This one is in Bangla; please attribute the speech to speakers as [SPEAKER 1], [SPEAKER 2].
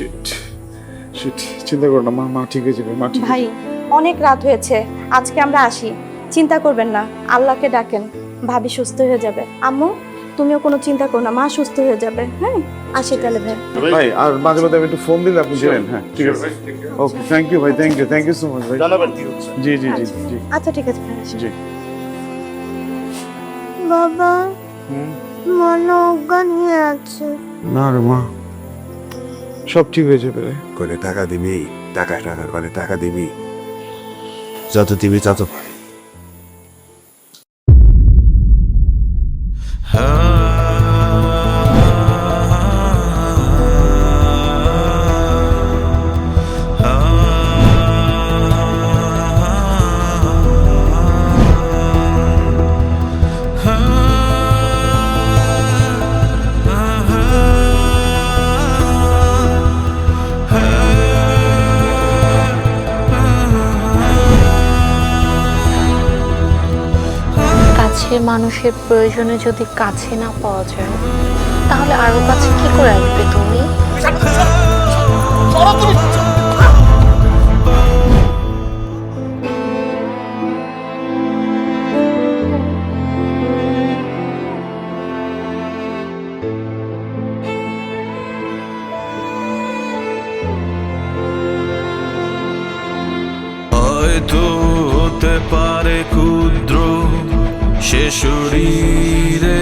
[SPEAKER 1] শিট শিট চিন্তা করো না মা মা ঠিক হয়ে যাবে মা ঠিক
[SPEAKER 2] ভাই অনেক রাত হয়েছে আজকে আমরা আসি। চিন্তা করবেন না আল্লাহকে ডাকেন ভাবি সুস্থ হয়ে যাবে। আম্মু তুমিও কোনো চিন্তা করো না মা সুস্থ হয়ে যাবে হ্যাঁ? আসি তাহলে ভাই।
[SPEAKER 1] ভাই আর মাঝে মাঝে আমি একটু ফোন দিলে আপনি দিলেন হ্যাঁ ঠিক আছে। ওকে থ্যাংক ইউ ভাই thank you thank you so much ভাই।
[SPEAKER 3] জানাবেন কি হচ্ছে?
[SPEAKER 1] জি জি জি জি।
[SPEAKER 2] আচ্ছা ঠিক আছে ভাই
[SPEAKER 1] জি।
[SPEAKER 4] বাবা
[SPEAKER 1] হুম।
[SPEAKER 4] মনে অজ্ঞান হয়ে আছে।
[SPEAKER 1] না রে মা। সব ঠিক হয়ে যাবে রে
[SPEAKER 5] করে টাকা দিবি টাকা টাকা করে টাকা দিবি। যত দিবি তত। পাই।
[SPEAKER 6] কাছের মানুষের প্রয়োজনে যদি কাছে না পাওয়া যায়, তাহলে আরও কাছে কি করে আসবে তুমি?
[SPEAKER 7] হতে পারে সে শরীরে